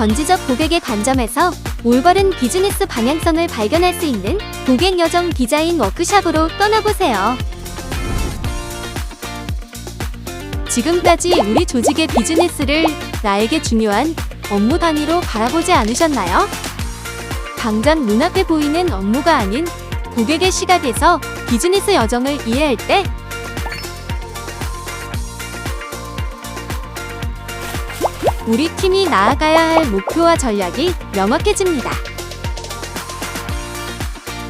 전지적 고객의 관점에서 올바른 비즈니스 방향성을 발견할 수 있는 고객 여정 디자인 워크샵으로 떠나보세요. 지금까지 우리 조직의 비즈니스를 나에게 중요한 업무 단위로 바라보지 않으셨나요? 당장 눈앞에 보이는 업무가 아닌 고객의 시각에서 비즈니스 여정을 이해할 때 우리 팀이 나아가야 할 목표와 전략이 명확해집니다.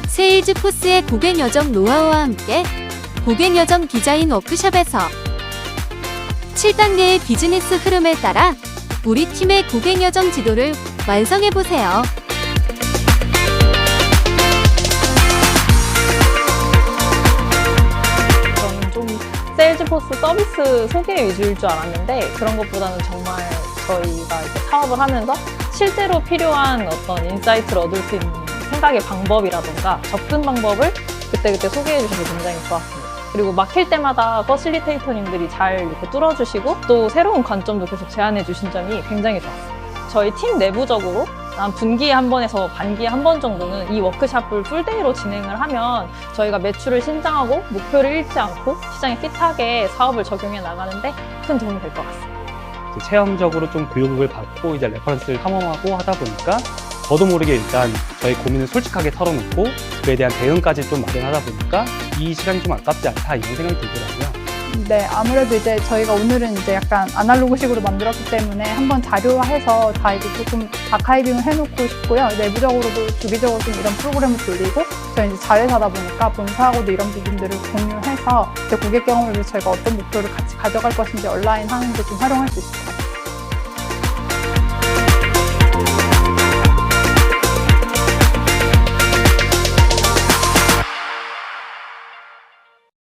세일즈 포스의 고객 여정 노하우와 함께 고객 여정 디자인 워크숍에서 7단계의 비즈니스 흐름에 따라 우리 팀의 고객 여정 지도를 완성해 보세요. 좀 세일즈포스 서비스 소개 위주일 줄 알았는데 그런 것보다는 정말 저희가 이제 사업을 하면서 실제로 필요한 어떤 인사이트를 얻을 수 있는 생각의 방법이라던가 접근 방법을 그때그때 소개해 주셔서 굉장히 좋았습니다. 그리고 막힐 때마다 퍼실리테이터님들이 잘 이렇게 뚫어주시고 또 새로운 관점도 계속 제안해 주신 점이 굉장히 좋았어요. 저희 팀 내부적으로 한 분기에 한 번에서 반기에 한 번 정도는 이 워크샵을 풀데이로 진행을 하면 저희가 매출을 신장하고 목표를 잃지 않고 시장에 핏하게 사업을 적용해 나가는데 큰 도움이 될 것 같습니다. 이제 체험적으로 좀 교육을 받고 이제 레퍼런스를 탐험하고 하다 보니까 저도 모르게 일단 저희 고민을 솔직하게 털어놓고 그에 대한 대응까지 좀 마련하다 보니까 이 시간이 좀 아깝지 않다 이런 생각이 들더라고요. 네, 아무래도 이제 저희가 오늘은 이제 약간 아날로그식으로 만들었기 때문에 한번 자료화해서 다 이제 조금 아카이빙을 해놓고 싶고요. 내부적으로도 주기적으로 좀 이런 프로그램을 돌리고 저희 이제 자회사다 보니까 본사하고도 이런 부분들을 공유해서 이제 고객 경험을 위해서 저희가 어떤 목표를 같이 가져갈 것인지 온라인 하는데 좀 활용할 수 있을 것 같아요.